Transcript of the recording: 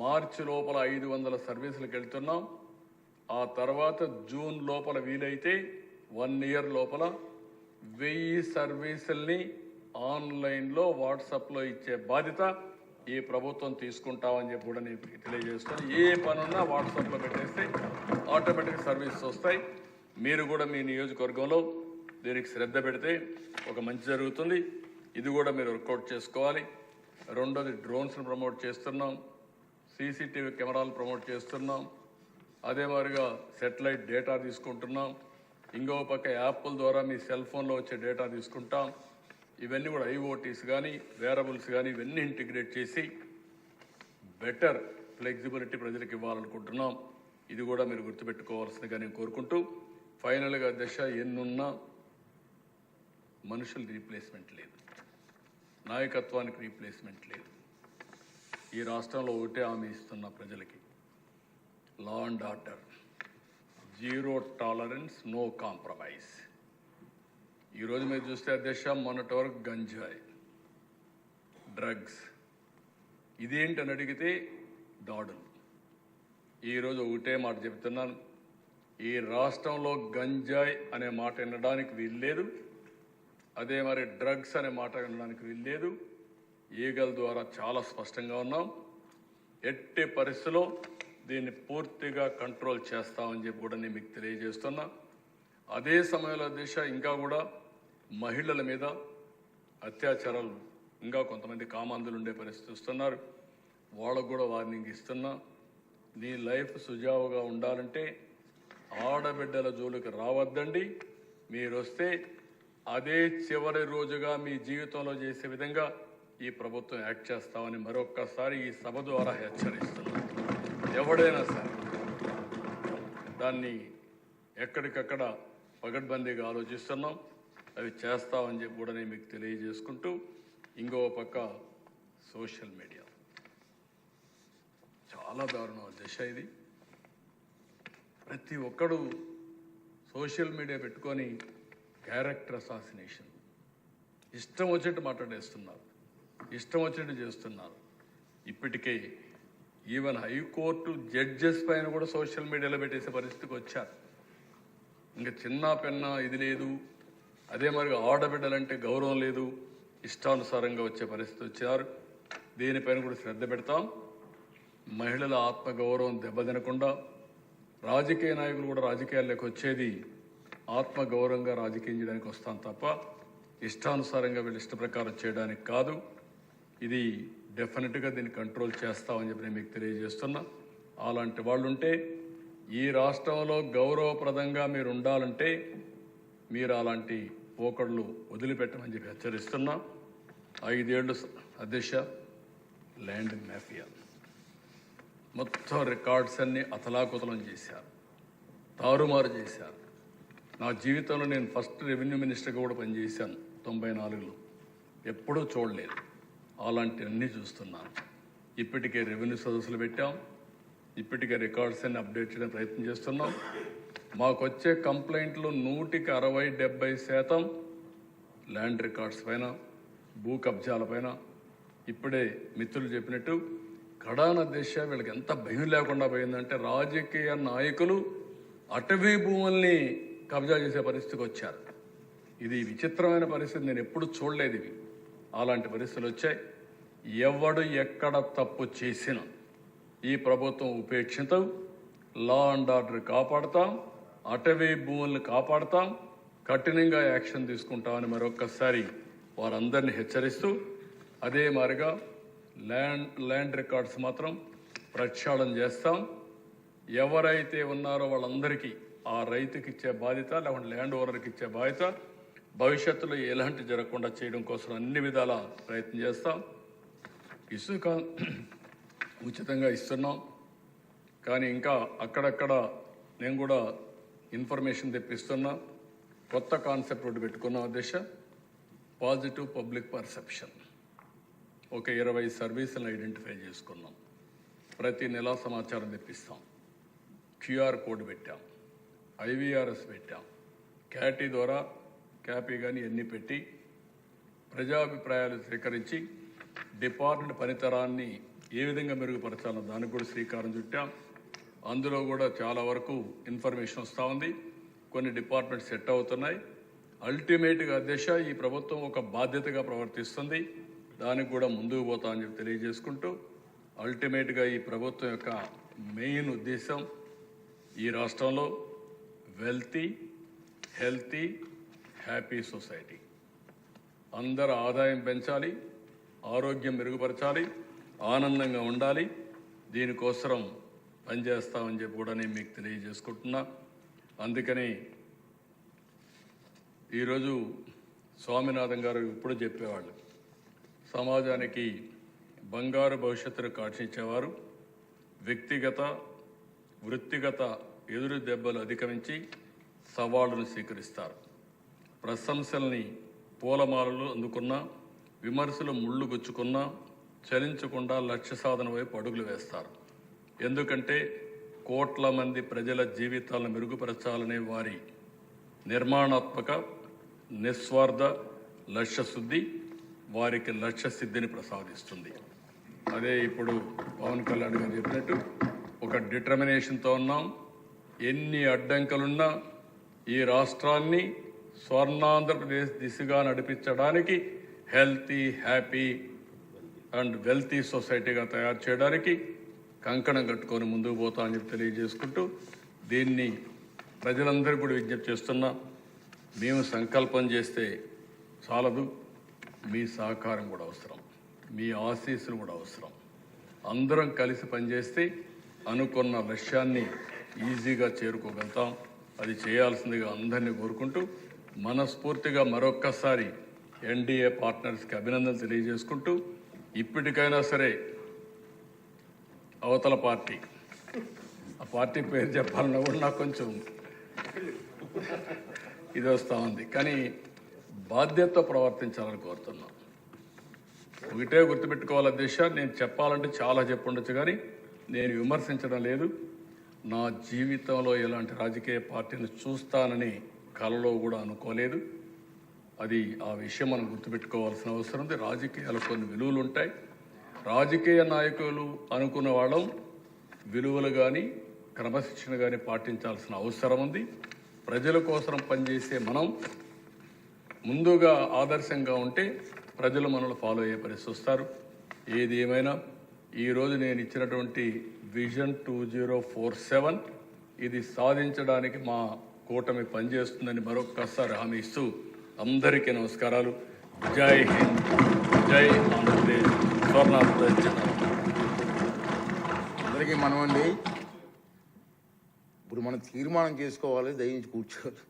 మార్చి లోపల ఐదు వందల సర్వీసులకు వెళ్తున్నాం. ఆ తర్వాత జూన్ లోపల వీలైతే వన్ ఇయర్ లోపల వెయ్యి సర్వీసుల్ని ఆన్లైన్లో వాట్సాప్లో ఇచ్చే బాధ్యత ఈ ప్రభుత్వం తీసుకుంటామని చెప్పి కూడా నేను తెలియజేస్తాను ఏ పనున్నా వాట్సాప్లో పెట్టేస్తే ఆటోమేటిక్ సర్వీసెస్ వస్తాయి. మీరు కూడా మీ నియోజకవర్గంలో దీనికి శ్రద్ధ పెడితే ఒక మంచి జరుగుతుంది. ఇది కూడా మీరు వర్కౌట్ చేసుకోవాలి. రెండోది డ్రోన్స్ని ప్రమోట్ చేస్తున్నాం. సీసీటీవీ కెమెరాలు ప్రమోట్ చేస్తున్నాం. అదే మాదిరిగా సెటిలైట్ డేటా తీసుకుంటున్నాం. ఇంకో పక్క యాప్ల ద్వారా మీ సెల్ ఫోన్లో వచ్చే డేటా తీసుకుంటాం. ఇవన్నీ కూడా ఐఓటీస్ కానీ వేరబుల్స్ కానీ ఇవన్నీ ఇంటిగ్రేట్ చేసి బెటర్ ఫ్లెక్సిబిలిటీ ప్రజలకు ఇవ్వాలనుకుంటున్నాం. ఇది కూడా మీరు గుర్తుపెట్టుకోవాల్సిందిగా నేను కోరుకుంటూ ఫైనల్గా దశ ఎన్నున్నా మనుషులు రీప్లేస్మెంట్ లేదు. నాయకత్వానికి రీప్లేస్మెంట్ లేదు. ఈ రాష్ట్రంలో ఒకటే హామీ ఇస్తున్న ప్రజలకి. Law and order zero tolerance no compromise ఈరోజు మీరు చూస్తే అధ్యక్ష మొన్నటి వరకు గంజాయి డ్రగ్స్ ఇదేంటని అడిగితే దాడులు. ఈరోజు ఒకటే మాట చెప్తున్నాను. ఈ రాష్ట్రంలో గంజాయి అనే మాట వినడానికి వీల్లేదు. అదే మరి డ్రగ్స్ అనే మాట వినడానికి వీల్లేదు. ఈగల ద్వారా చాలా స్పష్టంగా ఉన్నాం. ఎట్టి పరిస్థితిలో దీన్ని పూర్తిగా కంట్రోల్ చేస్తామని చెప్పి కూడా నేను మీకు తెలియజేస్తున్నా. అదే సమయంలో దిశ ఇంకా కూడా మహిళల మీద అత్యాచారాలు ఇంకా కొంతమంది కామాంధులు ఉండే పరిస్థితి వస్తున్నారు వాళ్ళకు కూడా వార్నింగ్ ఇస్తున్నా. నీ లైఫ్ సుజావుగా ఉండాలంటే ఆడబిడ్డల జోలికి రావద్దండి. మీరు వస్తే అదే చివరి రోజుగా మీ జీవితంలో చేసే విధంగా ఈ ప్రభుత్వం యాక్ట్ చేస్తామని మరొక్కసారి ఈ సభ ద్వారా హెచ్చరిస్తున్నాను ఎవడైనా సరే దాన్ని ఎక్కడికక్కడ పగడ్బందీగా ఆలోచిస్తున్నాం. అవి చేస్తామని చెప్పి కూడా నేను మీకు తెలియజేసుకుంటూ ఇంకో పక్క సోషల్ మీడియా. చాలా దారుణం దశ ఇది. ప్రతి ఒక్కడు సోషల్ మీడియా పెట్టుకొని క్యారెక్టర్ అసాసినేషన్. ఇష్టం వచ్చినట్టు మాట్లాడేస్తున్నారు. ఇష్టం వచ్చినట్టు చేస్తున్నారు. ఇప్పటికే ఈవెన్ హైకోర్టు జడ్జెస్ పైన కూడా సోషల్ మీడియాలో పెట్టేసే పరిస్థితికి వచ్చారు. ఇంకా చిన్న పెన్న ఇది లేదు. అదే మరి ఆడబిడ్డలంటే గౌరవం లేదు. ఇష్టానుసారంగా వచ్చే పరిస్థితి వచ్చారు. దీనిపైన కూడా శ్రద్ధ పెడతాం. మహిళల ఆత్మగౌరవం దెబ్బతినకుండా రాజకీయ నాయకులు కూడా రాజకీయాల్లోకి వచ్చేది ఆత్మగౌరవంగా రాజకీయం చేయడానికి వస్తాం తప్ప ఇష్టానుసారంగా వీళ్ళు ఇష్ట ప్రకారం చేయడానికి కాదు. ఇది డెఫినెట్గా దీన్ని కంట్రోల్ చేస్తామని చెప్పి నేను మీకు తెలియజేస్తున్నా. అలాంటి వాళ్ళు ఉంటే ఈ రాష్ట్రంలో గౌరవప్రదంగా మీరు ఉండాలంటే మీరు అలాంటి పోకడలు వదిలిపెట్టమని చెప్పి హెచ్చరిస్తున్నా. ఐదేళ్ళు అధ్యక్ష ల్యాండ్ మాఫియా మొత్తం రికార్డ్స్ అన్ని అతలాకుతలం చేశారు తారుమారు చేశారు నా జీవితంలో నేను ఫస్ట్ రెవెన్యూ మినిస్టర్గా కూడా పనిచేశాను తొంభై నాలుగులో. ఎప్పుడూ చూడలేదు. అలాంటివన్నీ చూస్తున్నాను. ఇప్పటికే రెవెన్యూ సదస్సులు పెట్టాం. ఇప్పటికే రికార్డ్స్ అన్ని అప్డేట్ చేయడం ప్రయత్నం చేస్తున్నాం. మాకు వచ్చే కంప్లైంట్లు నూటికి అరవై డెబ్బై శాతం ల్యాండ్ రికార్డ్స్ పైన భూ కబ్జాల పైన. ఇప్పుడే మిత్రులు చెప్పినట్టు కడాన దేశ వీళ్ళకి ఎంత భయం లేకుండా పోయిందంటే రాజకీయ నాయకులు అటవీ భూముల్ని కబ్జా చేసే పరిస్థితికి వచ్చారు. ఇది విచిత్రమైన పరిస్థితి నేను ఎప్పుడు చూడలేదు ఇవి. అలాంటి పరిస్థితులు వచ్చాయి. ఎవడు ఎక్కడ తప్పు చేసినా ఈ ప్రభుత్వం ఉపేక్షితం. లా అండ్ ఆర్డర్ కాపాడతాం. అటవీ భూములను కాపాడతాం. కఠినంగా యాక్షన్ తీసుకుంటామని మరొక్కసారి వారందరినీ హెచ్చరిస్తూ అదే మారిగా ల్యాండ్ ల్యాండ్ రికార్డ్స్ మాత్రం ప్రక్షాళన చేస్తాం. ఎవరైతే ఉన్నారో వాళ్ళందరికీ ఆ రైతుకి ఇచ్చే బాధ్యత లేకుంటే ల్యాండ్ ఓనర్కి ఇచ్చే బాధ్యత భవిష్యత్తులో ఎలాంటి జరగకుండా చేయడం కోసం అన్ని విధాల ప్రయత్నం చేస్తాం. ఇసుక ఉచితంగా ఇస్తున్నాం. కానీ ఇంకా అక్కడక్కడ నేను కూడా ఇన్ఫర్మేషన్ తెప్పిస్తున్నా. కొత్త కాన్సెప్ట్ ఒకటి పెట్టుకున్నాం దిశ పాజిటివ్ పబ్లిక్ పర్సెప్షన్. ఒక ఇరవై సర్వీసులను ఐడెంటిఫై చేసుకున్నాం. ప్రతి నెల సమాచారం తెప్పిస్తాం. క్యూఆర్ కోడ్ పెట్టాం. ఐవీఆర్ఎస్ పెట్టాం. క్యాటీ ద్వారా క్యాపీ కానీ ఎన్ని పెట్టి ప్రజాభిప్రాయాలు స్వీకరించి డిపార్ట్మెంట్ పనితరాన్ని ఏ విధంగా మెరుగుపరచాలో దానికి కూడా శ్రీకారం చుట్టాం. అందులో కూడా చాలా వరకు ఇన్ఫర్మేషన్ వస్తూ ఉంది. కొన్ని డిపార్ట్మెంట్స్ సెట్ అవుతున్నాయి. అల్టిమేట్గా దిశ ఈ ప్రభుత్వం ఒక బాధ్యతగా ప్రవర్తిస్తుంది. దానికి కూడా ముందుకు పోతా అని చెప్పి తెలియజేసుకుంటూ అల్టిమేట్గా ఈ ప్రభుత్వం యొక్క మెయిన్ ఉద్దేశం ఈ రాష్ట్రంలో వెల్తీ హెల్తీ హ్యాపీ సొసైటీ. అందరు ఆదాయం పెంచాలి ఆరోగ్యం మెరుగుపరచాలి ఆనందంగా ఉండాలి. దీనికోసరం పనిచేస్తామని చెప్పి కూడా నేను మీకు తెలియజేసుకుంటున్నా. అందుకని ఈరోజు స్వామినాథన్ గారు ఇప్పుడు చెప్పేవాళ్ళు. సమాజానికి బంగారు భవిష్యత్తును కాక్షించేవారు. వ్యక్తిగత వృత్తిగత ఎదురు దెబ్బలు అధిగమించి సవాళ్ళను స్వీకరిస్తారు. ప్రశంసల్ని పూలమాలలు అందుకున్నా విమర్శలు ముళ్ళు గుచ్చుకున్నా చలించకుండా లక్ష్య సాధన వైపు అడుగులు వేస్తారు. ఎందుకంటే కోట్ల మంది ప్రజల జీవితాలను మెరుగుపరచాలనే వారి నిర్మాణాత్మక నిస్వార్థ లక్ష్య శుద్ధి వారికి లక్ష్య సిద్ధిని ప్రసాదిస్తుంది. అదే ఇప్పుడు పవన్ కళ్యాణ్ గారు చెప్పినట్టు ఒక డిటర్మినేషన్తో ఉన్నాం. ఎన్ని అడ్డంకులున్నా ఈ రాష్ట్రాన్ని స్వర్ణాంధ్రప్రదేశ్ దిశగా నడిపించడానికి హెల్తీ హ్యాపీ అండ్ వెల్తీ సొసైటీగా తయారు చేయడానికి కంకణం కట్టుకొని ముందుకు పోతా అని చెప్పి తెలియజేసుకుంటూ దీన్ని ప్రజలందరూ కూడా విజ్ఞప్తి చేస్తున్నా. మేము సంకల్పం చేస్తే చాలదు. మీ సహకారం కూడా అవసరం. మీ ఆశీస్సులు కూడా అవసరం. అందరం కలిసి పనిచేస్తే అనుకున్న లక్ష్యాన్ని ఈజీగా చేరుకోగలుగుతాం. అది చేయాల్సిందిగా అందరినీ కోరుకుంటూ మనస్ఫూర్తిగా మరొక్కసారి ఎన్డీఏ పార్ట్నర్స్కి అభినందనలు తెలియజేసుకుంటూ ఇప్పటికైనా సరే అవతల పార్టీ. ఆ పార్టీ పేరు చెప్పాలన్నా కూడా నాకు కొంచెం ఇది వస్తూ ఉంది. కానీ బాధ్యత ప్రవర్తించాలని కోరుతున్నాం. ఒకటే గుర్తుపెట్టుకోవాలి దిశ నేను చెప్పాలంటే చాలా చెప్పుండొచ్చు కానీ నేను విమర్శించడం లేదు. నా జీవితంలో ఎలాంటి రాజకీయ పార్టీని చూస్తానని కలలో కూడా అనుకోలేదు. అది ఆ విషయం మనం గుర్తుపెట్టుకోవాల్సిన అవసరం ఉంది. రాజకీయాలు కొన్ని విలువలు ఉంటాయి. రాజకీయ నాయకులు అనుకున్న వాళ్ళం విలువలు కానీ క్రమశిక్షణ కానీ పాటించాల్సిన అవసరం ఉంది. ప్రజల కోసం పనిచేసే మనం ముందుగా ఆదర్శంగా ఉంటే ప్రజలు మనల్ని ఫాలో అయ్యే పరిస్థితి వస్తారు. ఏది ఏమైనా ఈరోజు నేను ఇచ్చినటువంటి vision two zero four seven ఇది సాధించడానికి మా కూటమి పనిచేస్తుందని మరొక్కసారి హామీ ఇస్తూ అందరికీ నమస్కారాలు. జై హింద్ జై ఆంధ్రప్రదేశ్. స్వర్ణాంధ్రప్రదేశ్ జిల్లా అందరికీ మనమండి. ఇప్పుడు మనం తీర్మానం చేసుకోవాలి దయించి కూర్చోవాలి.